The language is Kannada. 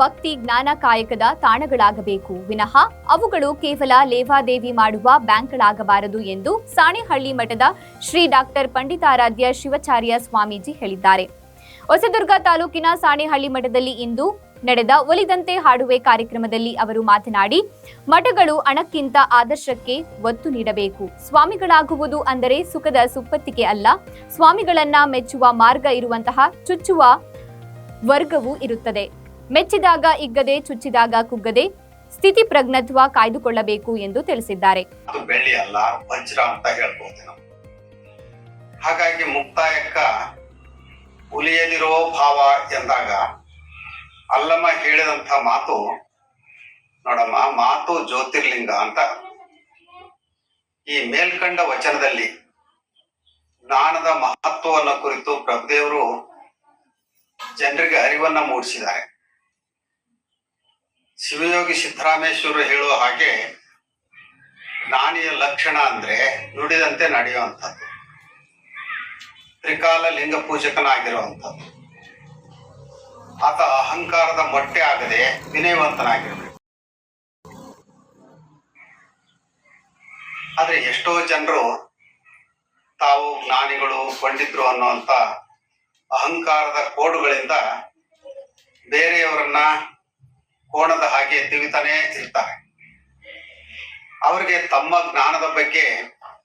ಭಕ್ತಿ ಜ್ಞಾನ ಕಾಯಕದ ತಾಣಗಳಾಗಬೇಕು. ವಿನಃ ಅವುಗಳು ಕೇವಲ ಲೇವಾದೇವಿ ಮಾಡುವ ಬ್ಯಾಂಕ್ಗಳಾಗಬಾರದು ಎಂದು ಸಾಣೆಹಳ್ಳಿ ಮಠದ ಶ್ರೀ ಡಾಕ್ಟರ್ ಪಂಡಿತಾರಾಧ್ಯ ಶಿವಾಚಾರ್ಯ ಸ್ವಾಮೀಜಿ ಹೇಳಿದ್ದಾರೆ. ಹೊಸದುರ್ಗ ತಾಲೂಕಿನ ಸಾಣೆಹಳ್ಳಿ ಮಠದಲ್ಲಿ ಇಂದು ನಡೆದ ಒಲಿದಂತೆ ಹಾಡುವೆ ಕಾರ್ಯಕ್ರಮದಲ್ಲಿ ಅವರು ಮಾತನಾಡಿ, ಮಠಗಳು ಹಣಕ್ಕಿಂತ ಆದರ್ಶಕ್ಕೆ ಒತ್ತು ನೀಡಬೇಕು. ಸ್ವಾಮಿಗಳಾಗುವುದು ಅಂದರೆ ಸುಖದ ಸುಪ್ಪತ್ತಿಗೆ ಅಲ್ಲ, ಸ್ವಾಮಿಗಳನ್ನ ಮೆಚ್ಚುವ ಮಾರ್ಗ ಇರುವಂತಹ ಚುಚ್ಚುವ ವರ್ಗವೂ ಇರುತ್ತದೆ. ಮೆಚ್ಚಿದಾಗ ಇಗ್ಗದೆ, ಚುಚ್ಚಿದಾಗ ಕುಗ್ಗದೆ ಸ್ಥಿತಿ ಪ್ರಜ್ಞತ್ವ ಕಾಯ್ದುಕೊಳ್ಳಬೇಕು ಎಂದು ತಿಳಿಸಿದ್ದಾರೆ. ಬೆಳ್ಳಿ ಅಲ್ಲ ವಜ್ರ ಅಂತ ಹೇಳ್ಬೋದು ನಾವು. ಹಾಗಾಗಿ ಮುಕ್ತಾಯಕ್ಕ ಹುಲಿಯಲ್ಲಿರೋ ಭಾವ ಎಂದಾಗ ಅಲ್ಲಮ್ಮ ಹೇಳಿದಂತ ಮಾತು, ನೋಡಮ್ಮ, ಮಾತು ಜ್ಯೋತಿರ್ಲಿಂಗ ಅಂತ. ಈ ಮೇಲ್ಕಂಡ ವಚನದಲ್ಲಿ ಜ್ಞಾನದ ಮಹತ್ವವನ್ನು ಕುರಿತು ಪ್ರಭುದೇವರು ಜನರಿಗೆ ಅರಿವನ್ನ ಮೂಡಿಸಿದ್ದಾರೆ. ಶಿವಯೋಗಿ ಸಿದ್ಧರಾಮೇಶ್ವರ ಹೇಳುವ ಹಾಗೆ ಜ್ಞಾನಿಯ ಲಕ್ಷಣ ಅಂದ್ರೆ ನುಡಿದಂತೆ ನಡೆಯುವಂಥದ್ದು ತ್ರಿಕಾಲ ಲಿಂಗ ಪೂಜಕನಾಗಿರುವಂಥದ್ದು. ಆತ ಅಹಂಕಾರದ ಮೊಟ್ಟೆ ಆಗದೆ ವಿನಯವಂತನಾಗಿರಬೇಕು. ಆದ್ರೆ ಎಷ್ಟೋ ಜನರು ತಾವು ಜ್ಞಾನಿಗಳು, ಪಂಡಿತರು ಅನ್ನುವಂಥ ಅಹಂಕಾರದ ಕೋಡುಗಳಿಂದ ಬೇರೆಯವರನ್ನ ಕೋಣದ ಹಾಗೆ ತಿಳಿತಾನೆ ಇರ್ತಾರೆ. ಅವರಿಗೆ ತಮ್ಮ ಜ್ಞಾನದ ಬಗ್ಗೆ